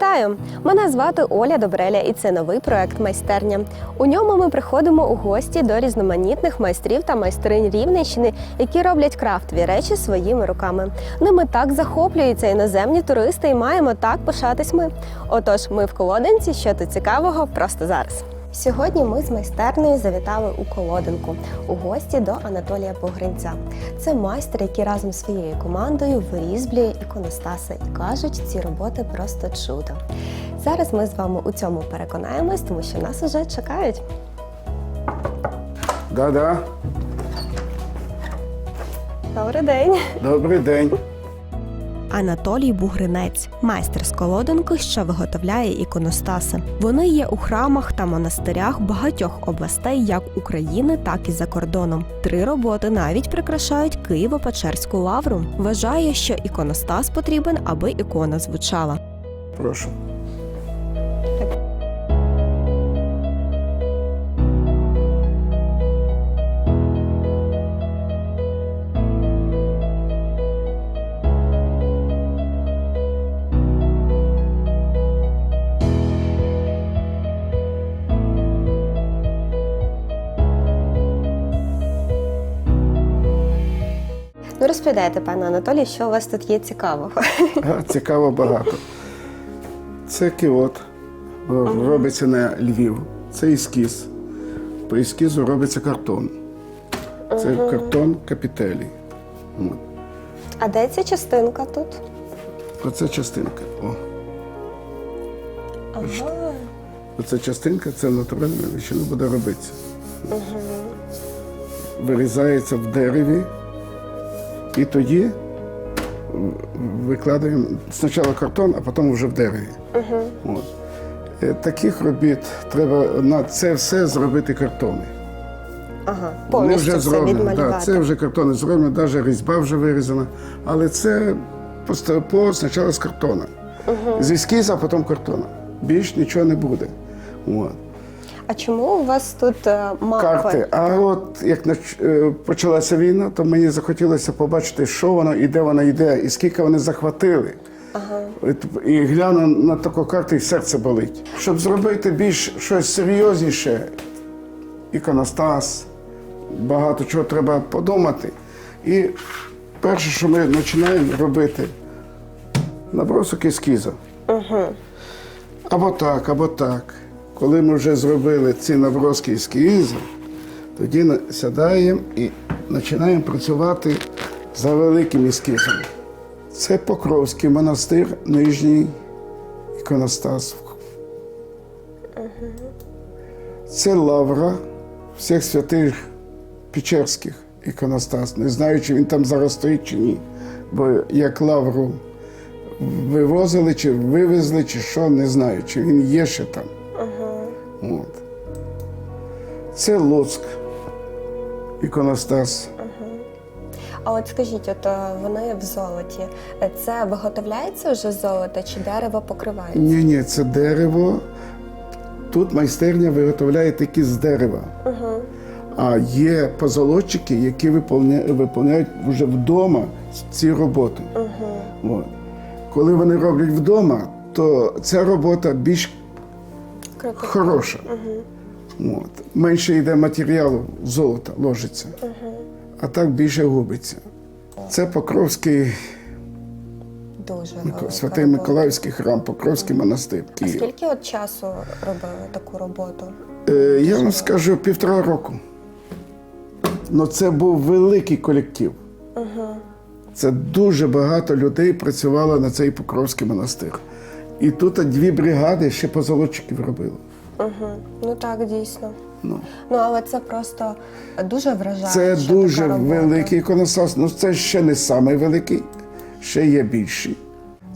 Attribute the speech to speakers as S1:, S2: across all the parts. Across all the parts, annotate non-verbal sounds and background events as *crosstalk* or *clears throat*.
S1: Вітаю! Мене звати Оля Добреля, і це новий проект майстерня. У ньому ми приходимо у гості до різноманітних майстрів та майстринь Рівненщини, які роблять крафтові речі своїми руками. Ними так захоплюються іноземні туристи, і маємо так пишатись ми. Отож, ми в колоденці, Що тут цікавого просто зараз. Сьогодні ми з майстернею завітали у колодинку у гості до Анатолія Погринця. Це майстер, який разом зі своєю командою вирізблює іконостаси і кажуть, ці роботи просто чудо. Зараз ми з вами у цьому переконаємось, тому що нас уже чекають.
S2: Да-да,
S1: Добрий день!
S2: добрий день.
S1: Анатолій Бугринець, майстер з колодинки, що виготовляє іконостаси. Вони є у храмах та монастирях багатьох областей, як України, так і за кордоном. Три роботи навіть прикрашають Києво-Печерську лавру. Вважає, що іконостас потрібен, аби ікона звучала.
S2: Прошу.
S1: Ну розповідайте, пане Анатолій, що у вас тут є цікавого.
S2: А, цікаво багато. Це кіот. Робиться на Львів. Це ескіз. По ескізу робиться картон. Це картон капітелі. От.
S1: А де ця частинка тут?
S2: Оце частинка. О.
S1: Ага.
S2: Оце частинка, це натуральна величина буде робитися. Вирізається в дереві. І тоді викладаємо спочатку картон, а потім вже в дереві. От. Е, Таких робіт треба на це все зробити картони.
S1: Ага.
S2: Вони
S1: Повністю
S2: вже
S1: все
S2: зроблені. Да, це вже картони зроблені, навіть різьба вже вирізана. Але це поступово спочатку з картона. З ескіза, а потім картона. Більш нічого не буде. От.
S1: А чому у вас тут е, мапи?
S2: Карти. А от як нач- е, почалася війна, то мені захотілося побачити, що воно і де воно йде, і скільки вони захватили.
S1: Ага.
S2: От, І гляну на таку карту, і серце болить. Щоб зробити більш щось серйозніше, іконостас, багато чого треба подумати. І перше, що ми починаємо робити, набросок ескізу. Або так, або так. Коли ми вже зробили ці наброски ескізу, тоді сідаємо і починаємо працювати за великим ескізом. Це Покровський монастир, нижній іконостас. Це лавра всіх святих Печерських іконостас. Не знаю, чи він там зараз стоїть чи ні. Бо як лавру вивозили, чи вивезли, чи що, не знаю, чи він є ще там. От. Це Луцьк, іконостас.
S1: А от скажіть, от е, вони в золоті. Це виготовляється вже з золота чи дерево покривається?
S2: Ні, ні, це дерево. Тут майстерня виготовляє тільки з дерева. А є позолотчики, які виповня- виповняють вже вдома ці роботи. От. Коли вони роблять вдома, то ця робота більш
S1: Кропітка.
S2: хороша. От. Менше йде матеріалу золота, ложиться, а так більше губиться. Це Покровський,
S1: Дуже велика
S2: Святий
S1: робота.
S2: Миколаївський храм, Покровський монастир.
S1: А скільки от часу робили таку роботу?
S2: Е, Я вам скажу півтора року. Ну це був великий колектив. Це дуже багато людей працювало на цей Покровський монастир. І тут дві бригади ще позолотчиків робили.
S1: Угу. Ну так, дійсно.
S2: Ну.
S1: Ну але це просто дуже вражає.
S2: Це дуже великий іконостас. Ну це ще не самий великий, ще є більший.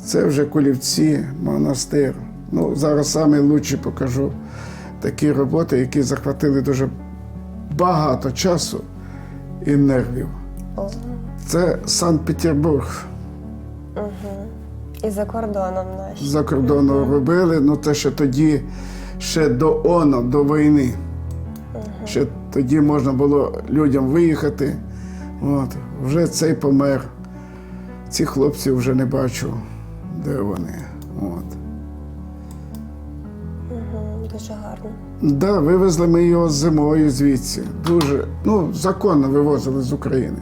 S2: Це вже Кулівці, монастир. Ну, зараз найкраще покажу такі роботи, які захватили дуже багато часу і нервів.
S1: О,
S2: Це Санкт-Петербург.
S1: І за кордоном наші.
S2: За кордону робили, ну це ще тоді, ще до ОНО, до війни. Ще тоді можна було людям виїхати. От. Вже цей помер. Ці хлопці вже не бачу, де вони. От.
S1: Дуже гарно.
S2: Да, вивезли ми його зимою звідси. Дуже, ну, законно вивозили з України.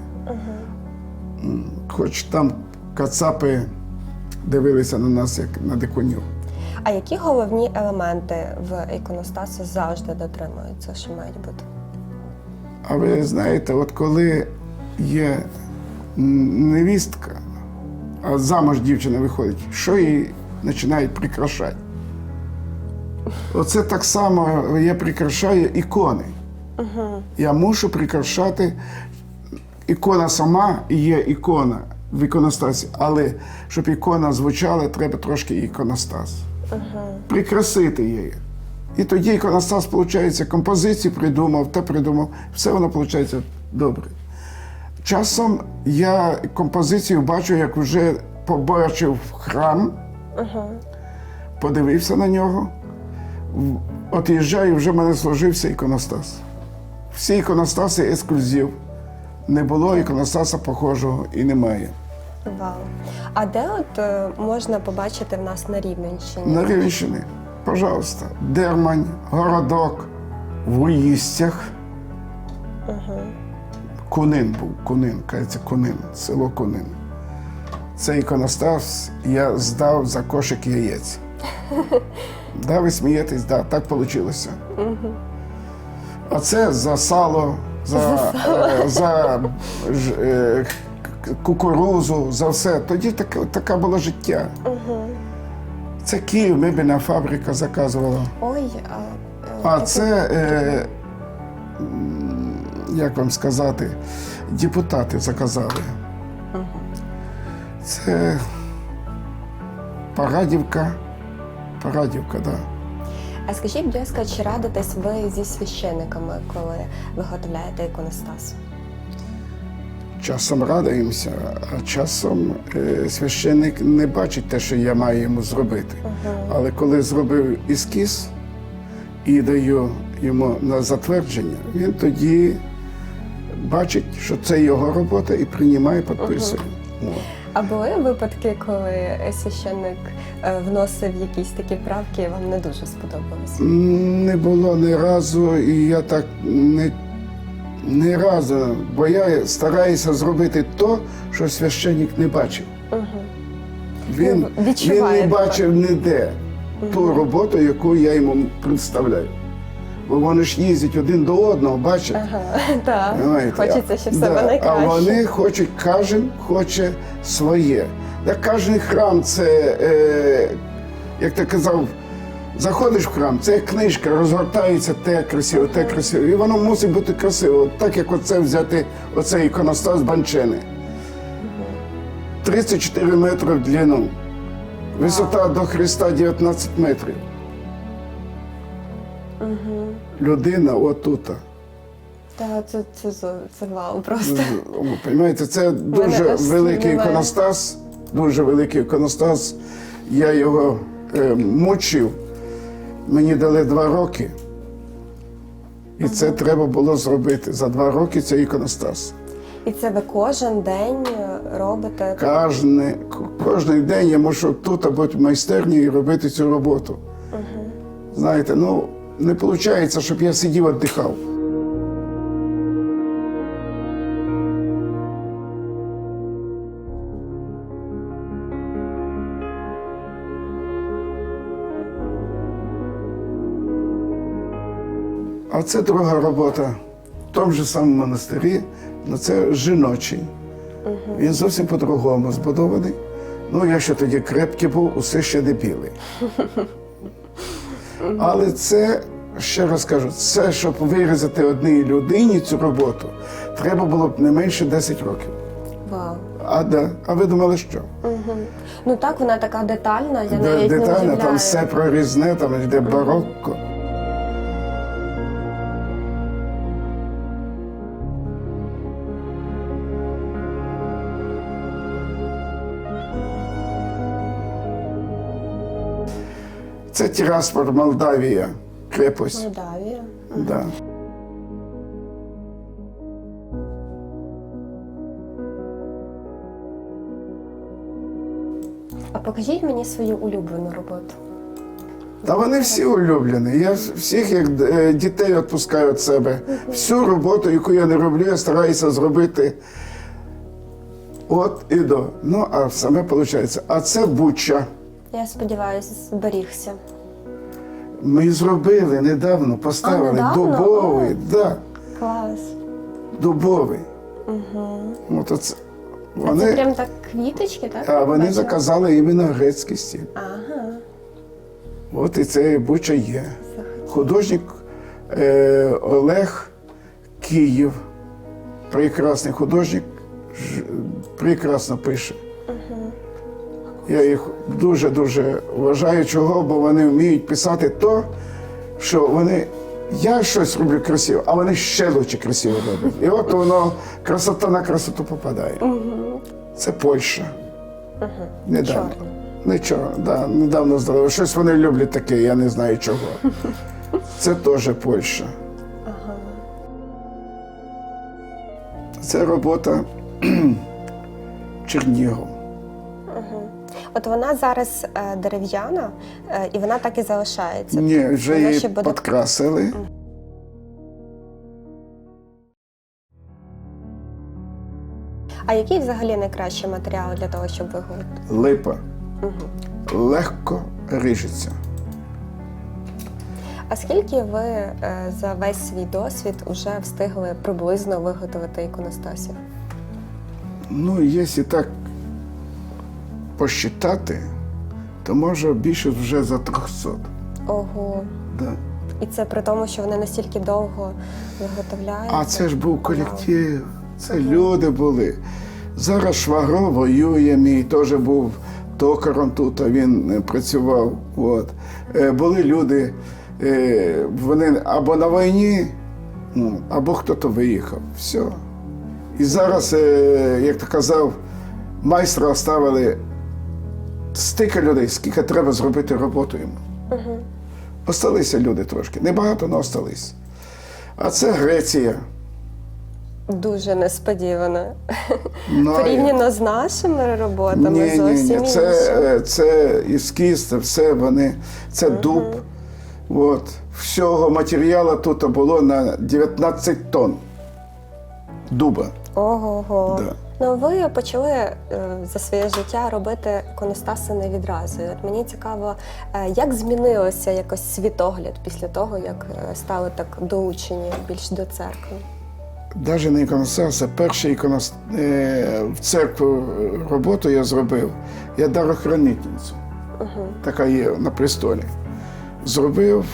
S2: М, Хоч там кацапи дивилися на нас як на дикунів.
S1: А які головні елементи в іконостасі завжди дотримуються, що мають бути?
S2: А ви знаєте, от коли є невістка, а замуж дівчина виходить, що її починають прикрашати? Оце так само я прикрашаю ікони. Я мушу прикрашати ікона сама і є ікона в іконостасі, але щоб ікона звучала, треба трошки іконостас. Прикрасити її. І тоді іконостас, виходить, композицію придумав, те придумав, все воно виходить добре. Часом я композицію бачу, як вже побачив храм, подивився на нього, в- от їжджаю, вже в мене сложився іконостас. Всі іконостаси ексклюзив. Не було іконостаса похожого і немає.
S1: Вау. А де от е, можна побачити в нас на Рівненщині?
S2: На Рівненщині, пожалуйста, Дермань, городок, в Уїстях. Кунин був, Кунин, кажеться, Кунин, село Кунин. Цей іконостас я здав за кошик яєць. *laughs* Да, ви смієтесь, да, так вийшло. А це за сало, за, е, за ж- е, к- кукурузу, за все. Тоді таке, така було життя. Це Київ, мебельна фабрика заказувала.
S1: Ой, а, е,
S2: А це, е, як вам сказати, депутати заказали. Це Парадівка. Парадівка, так. Да.
S1: а скажіть, будь ласка, чи радитесь ви зі священниками, коли виготовляєте іконостас?
S2: Часом радуємося, а часом е, священник не бачить те, що я маю йому зробити. Але коли зробив ескіз і даю йому на затвердження, він тоді бачить, що це його робота і приймає, підписує.
S1: А були випадки, коли священник е, вносив якісь такі правки, і вам не дуже сподобалось?
S2: Не було ні разу, і я так не, не разу, бо я стараюся зробити то, що священник не бачив. Він,
S1: Ну,
S2: він не бачив ніде ту роботу, яку я йому представляю. Бо вони ж їздять один до одного, бачать.
S1: Ага, *laughs* так. Хочеться, щоб все
S2: Да,
S1: було найкраще.
S2: А вони хочуть, кожен хоче своє. Да, кожен храм це, е, як ти казав, заходиш в храм, це книжка, розгортається те красиво, те красиво. І воно мусить бути красиво. Так як оце взяти оцей іконостас Банчини. 34 метри в длину. Висота до Христа 19 метрів. Людина отута.
S1: Та це, це, це, це вау просто.
S2: Понимаєте, це дуже
S1: аж
S2: великий іконостас, дуже великий іконостас. Я його е, мучив. Мені дали два роки. І це треба було зробити. За два роки цей іконостас.
S1: І це ви кожен день робите.
S2: Кожне, кожен день я мушу тут бути в майстерні і робити цю роботу. Знаєте, ну не виходить, щоб я сидів віддихав. А це друга робота в тому ж самому монастирі, але це жіночий. Він зовсім по-другому збудований. Ну, я ще тоді крепкий був, усе ще не білий. Але це, ще раз кажу, це, щоб вирізати одній людині цю роботу, треба було б не менше 10 років.
S1: Вау.
S2: А, да. а ви думали, що?
S1: Ну так, вона така детальна, я навіть не
S2: Детально,
S1: уявляю.
S2: там все прорізне, там йде барокко. Це Тираспол, Молдавія, крепость.
S1: Молдавія.
S2: Да.
S1: А покажіть мені свою улюблену роботу.
S2: Та вони всі улюблені. Я всіх як е, дітей відпускаю від себе. Всю роботу, яку я не роблю, я стараюся зробити от і до. Ну, а саме виходить. А це буча.
S1: Я сподіваюся, зберігся.
S2: Ми зробили недавно, поставили
S1: А, недавно?
S2: дубовий, да,
S1: Клас.
S2: дубовий. Угу. От оце.
S1: Це прям так квіточки, так?
S2: а вони
S1: Бачила?
S2: заказали іменно грецький стіль.
S1: Ага.
S2: От і це буча є. Художник е, Олег Київ. Прекрасний художник, прекрасно пише. Я їх дуже-дуже вважаю, чого, бо вони вміють писати то, що вони. Я щось роблю красиво, а вони ще лучше красиво роблять. І от воно красота на красоту попадає. Це Польща. Недавно. Нічого, да, недавно здорово. Щось вони люблять таке, я не знаю чого. *laughs* Це теж Польща. Це робота *clears throat* Чернігов.
S1: От вона зараз е, дерев'яна, е, і вона так і залишається.
S2: Ні, вже
S1: Вона
S2: її
S1: буде-
S2: підкрасили.
S1: А який взагалі найкращий матеріал для того, щоб виготовити?
S2: Липа. Легко ріжеться.
S1: А скільки ви е, за весь свій досвід вже встигли приблизно виготовити іконостасів?
S2: Ну, якщо так посчитати, то може більше вже за 300.
S1: Ого.
S2: Да.
S1: І це при тому, що вони настільки довго виготовляються.
S2: А це ж був колектив, це люди були. Зараз Швагро воює, мій теж був токаром тут, а він е, працював. От. Е, Були люди, е, вони або на війні, ну, або хто-то виїхав. Все. І зараз, як ти казав, майстра оставили стільки людей, скільки треба зробити роботу йому. Осталися люди трошки. Небагато, але остались. А це Греція.
S1: Дуже несподівано.
S2: Ну,
S1: Порівняно з нашими роботами
S2: Ні, ні,
S1: зовсім
S2: ні. Це,
S1: інше.
S2: е, це ескіз, це все вони, це дуб. От. Всього матеріалу тут було на 19 тонн дуба.
S1: Ого-го.
S2: Да.
S1: Ну ви почали е, за своє життя робити іконостаси не відразу. І От мені цікаво, е, як змінилося якось світогляд після того, як е, стали так долучені більш до церкви.
S2: Навіть не іконостас, а перший іконост... е, в церкву роботу я зробив. Я дарохранительницю. Така є на престолі. Зробив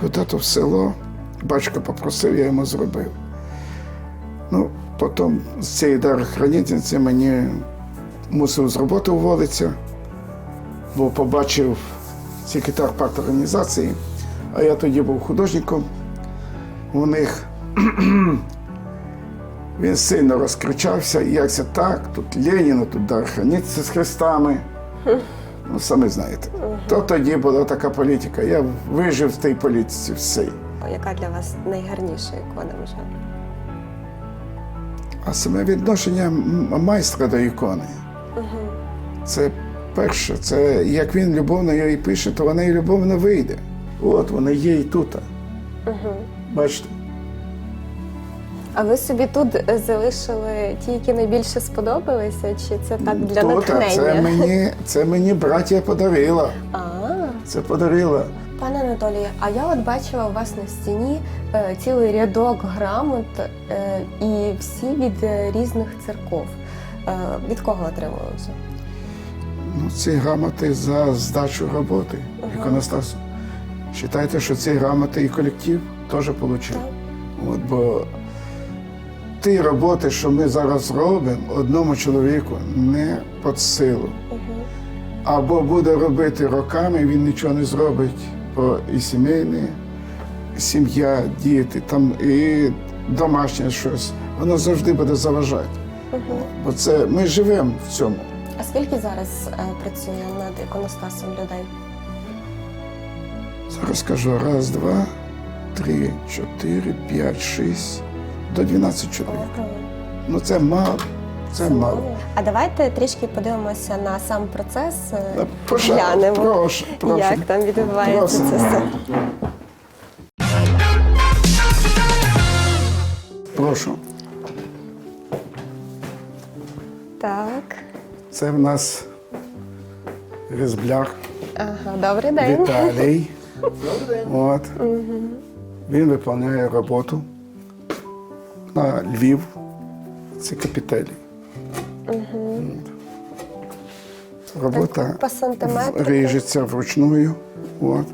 S2: куди-то в село. Батько попросив, я йому зробив. Ну, потім з цієї дарохранительниці мені мусив з роботи уволитися, бо побачив секретар парт організації, а я тоді був художником. У них *clears throat* він сильно розкричався, як це так, тут Леніна, тут дарохранительниця з хрестами. Ну, самі знаєте. То тоді була така політика. Я вижив в тій політиці всій.
S1: Яка для вас найгарніша ікона вже?
S2: А саме відношення майстра до ікони. Це перше, це як він любовно її пише, то вона і любовно вийде. От вона є і тут. Бачите?
S1: А ви собі тут е, залишили ті, які найбільше сподобалися, чи це так для натхнення?
S2: це мені, це мені браття подарила. *laughs*
S1: А,
S2: Це подарила.
S1: Пане Анатолію, а я от бачила у вас на стіні е, цілий рядок грамот е, і всі від е, різних церков. Е, від кого отримали вже?
S2: Ну, ці грамоти за здачу роботи іконостасу. Вважайте, що ці грамоти і колектив теж отримав. От, бо ті роботи, що ми зараз робимо, одному чоловіку не під силу. Або буде робити роками, він нічого не зробить, бо і сімейне, сім'я, діти, там і домашнє щось, воно завжди буде заважати. Бо це ми живемо в цьому.
S1: А скільки зараз е, працює над іконостасом людей?
S2: Зараз кажу раз, два, три, чотири, п'ять, шість, до 12 чоловік. Ну це мало. Це мало.
S1: А давайте трішки подивимося на сам процес. е,
S2: Е, прошу,
S1: Глянемо,
S2: прошу, прошу.
S1: як там відбувається це все.
S2: Прошу.
S1: Так.
S2: Це в нас різбляр
S1: Ага, добрий день.
S2: Віталій. *laughs* От. Він виконує роботу на Львів. Це капітелі. Робота
S1: Так,
S2: ріжеться вручную. От.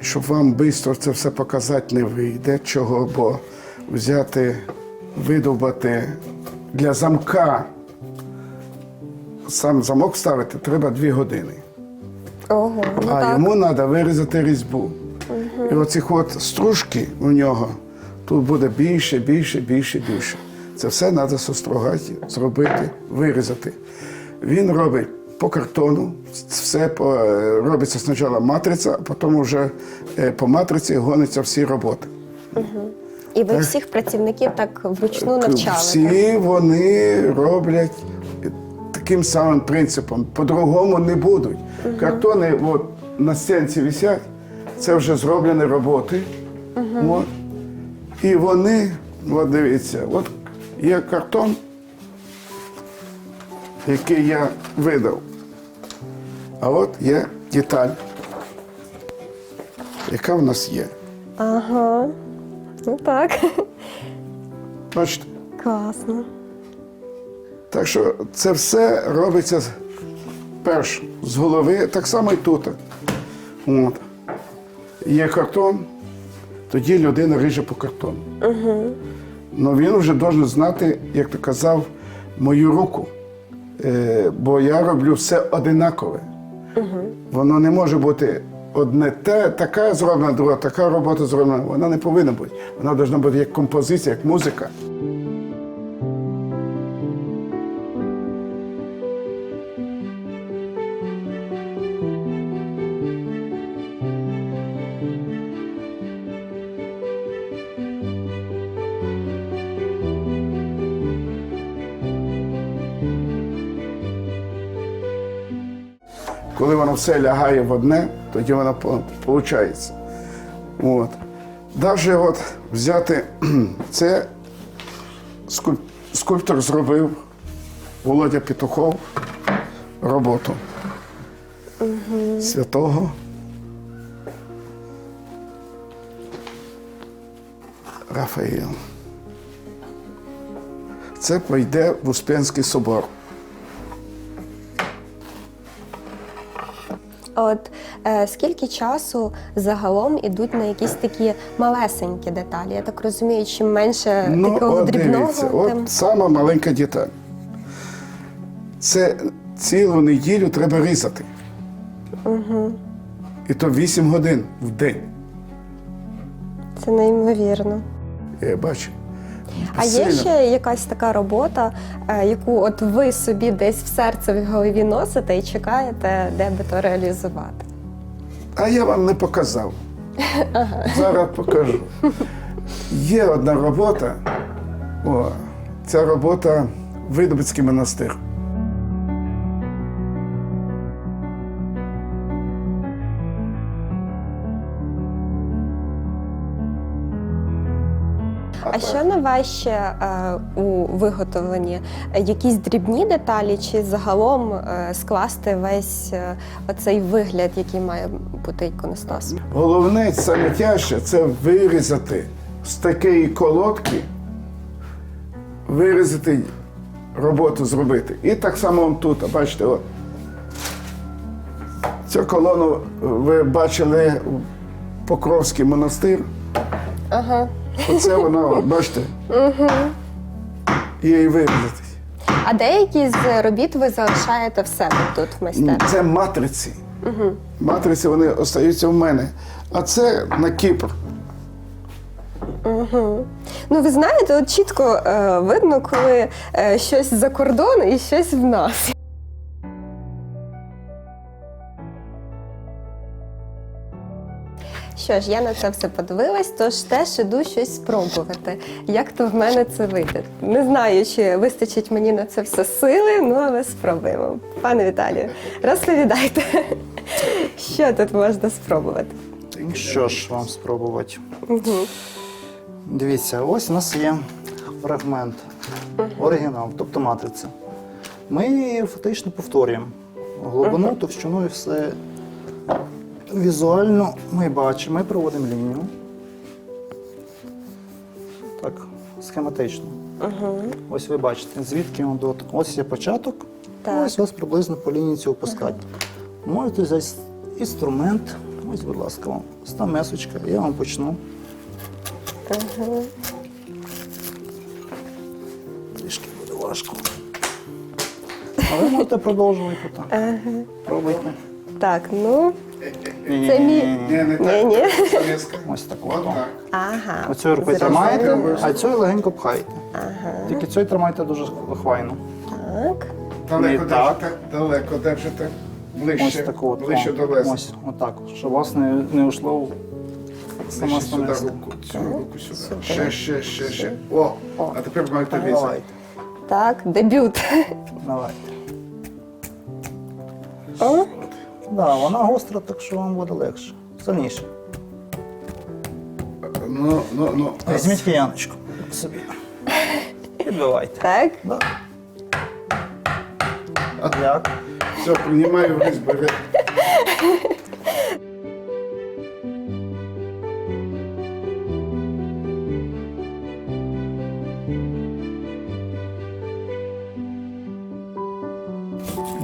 S2: Щоб вам швидко це все показати не вийде. Чого? Бо взяти, видовбати для замка. Сам замок ставити треба дві години.
S1: Ого, ну
S2: А
S1: так.
S2: йому треба вирізати різьбу. І оцих от стружки у нього тут буде більше, більше, більше, більше. Це все треба сострогати, зробити, вирізати. Він робить по картону, все по, е, робиться спочатку матриця, а потім вже е, по матриці гоняться всі роботи.
S1: І ви всіх працівників так вручну навчали. так?
S2: Всі вони роблять таким самим принципом. По-другому не будуть. Картони от, на стінці висять, це вже зроблені роботи. От. І вони, от дивіться, от є картон, який я видав. А от є деталь, яка в нас є.
S1: Ага. Ну так.
S2: Бачите?
S1: Класно.
S2: Так що це все робиться перш з голови, так само і тут. От. Є картон, тоді людина ріже по картону. Угу. Ну він вже має знати, як ти казав, мою руку. Е, бо я роблю все одинакове. Угу. Воно не може бути одне те, така зроблена, друга, така робота зроблена. Вона не повинна бути. Вона повинна бути як композиція, як музика. Все лягає в одне, тоді воно виходить. От. Навіть от взяти *clears throat* це скульп- скульптор зробив Володя Петухов роботу святого. Рафаїл. Це пойде в Успенський собор.
S1: От е, скільки часу загалом ідуть на якісь такі малесенькі деталі? Я так розумію, чим менше такого
S2: Ну, от
S1: дрібного,
S2: дивіться,
S1: тим
S2: от сама маленька деталь. Це цілу неділю треба різати. Угу. І то 8 годин в день.
S1: це неймовірно.
S2: Я бачу.
S1: А є ще якась така робота, е, яку от ви собі десь в серце в голові носите і чекаєте, де би то реалізувати?
S2: А я вам не показав. Зараз покажу. Є одна робота. О, ця робота Видобицький монастир.
S1: А що найважче е, у виготовленні? Е, Якісь дрібні деталі, чи загалом е, скласти весь е, оцей вигляд, який має бути іконостас?
S2: Головне, саме тяжче це вирізати з такої колодки, вирізати роботу зробити. І так само тут, бачите, от. Цю колону ви бачили Покровський монастир.
S1: Ага.
S2: Оце воно, от, бачите, і її вирізати.
S1: А деякі з робіт ви залишаєте в себе тут в майстерні?
S2: Це матриці. Матриці вони остаються в мене. А це на Кіпр.
S1: Ну, ви знаєте, от чітко е, видно, коли е, щось за кордон і щось в нас. Що ж, я на це все подивилась, тож теж іду щось спробувати. Як то в мене це вийде? Не знаю, чи вистачить мені на це все сили, ну але спробуємо. Пане Віталію, розповідайте, *laughs* що тут можна спробувати.
S3: Що ж вам спробувати?
S1: Угу.
S3: Дивіться, ось у нас є фрагмент, оригінал, тобто матриця. Ми фактично повторюємо. Глибину, товщину і все візуально ми бачимо, ми проводимо лінію. Так, схематично.
S1: Угу.
S3: Ось ви бачите, звідки він до. Ось є початок,
S1: Так.
S3: ось ось приблизно по лінії цього опускати. Можете взяти інструмент, ось, будь ласка, вам стамесочка, я вам почну.
S1: Угу.
S3: Трішки буде важко. А ви можете продовжувати так.
S1: Ага.
S3: Пробуйте.
S1: Так, ну Це мій-
S2: Ні, не так. Різко.
S3: Ось так
S2: От
S3: от.
S2: так.
S1: ага.
S3: Оцю рукою тримаєте, а цю легенько пхаєте.
S1: Ага.
S3: Тільки цю тримайте дуже хвайно.
S1: Так.
S2: Далеко
S3: Не так.
S2: держите, далеко держите. Ближче,
S3: Ось так от.
S2: ближче
S3: о,
S2: до леза.
S3: Ось, отак, щоб у вас не, не ушло в сама
S2: Ближче сюди руку, цю руку сюди. Ще, ще, ще, ще. О,
S1: О.
S2: а тепер маєте різати.
S3: Давайте,
S1: Так, дебют.
S3: давайте.
S1: О,
S3: Да, вона гостра, так що вам буде легше. Сильніше.
S2: Ну, ну, ну.
S3: Візьміть кияночку собі. Підбивайте.
S1: так.
S3: Да. Як?
S2: Все, приймаю в різ,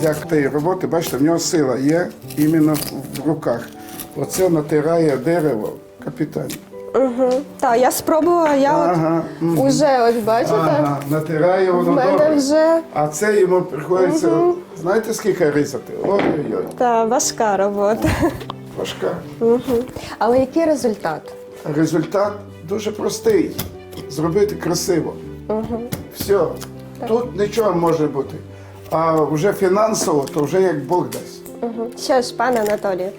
S2: Для тієї роботи, бачите, в нього сила є іменно в- в руках. Оце натирає дерево капітально.
S1: Угу. Так, я спробувала, я
S2: Ага,
S1: от
S2: мгм.
S1: уже ось бачите,
S2: Ага, натирає
S1: в
S2: воно
S1: мене
S2: добре.
S1: вже
S2: А це йому приходиться, знаєте, скільки різати? Ой-ой-ой,
S1: та важка робота.
S2: важка.
S1: Угу. Але який результат?
S2: Результат дуже простий. Зробити красиво.
S1: Угу.
S2: Все. Тут нічого може бути. А вже фінансово, то вже як Бог дасть.
S1: Угу. Що ж, пане Анатолію,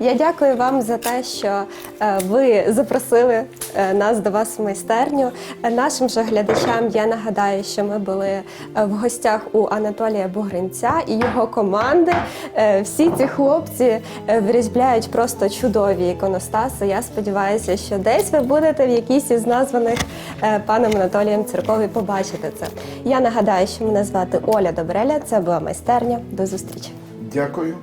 S1: я дякую вам за те, що е, ви запросили е, нас до вас в майстерню. Нашим же глядачам я нагадаю, що ми були е, в гостях у Анатолія Бугринця і його команди. Всі ці хлопці вирізбляють просто чудові іконостаси. Я сподіваюся, що десь ви будете в якійсь із названих паном Анатолієм церков і побачите це. Я нагадаю, що мене звати Оля Добреля. Це була майстерня. До зустрічі.
S2: Дякую.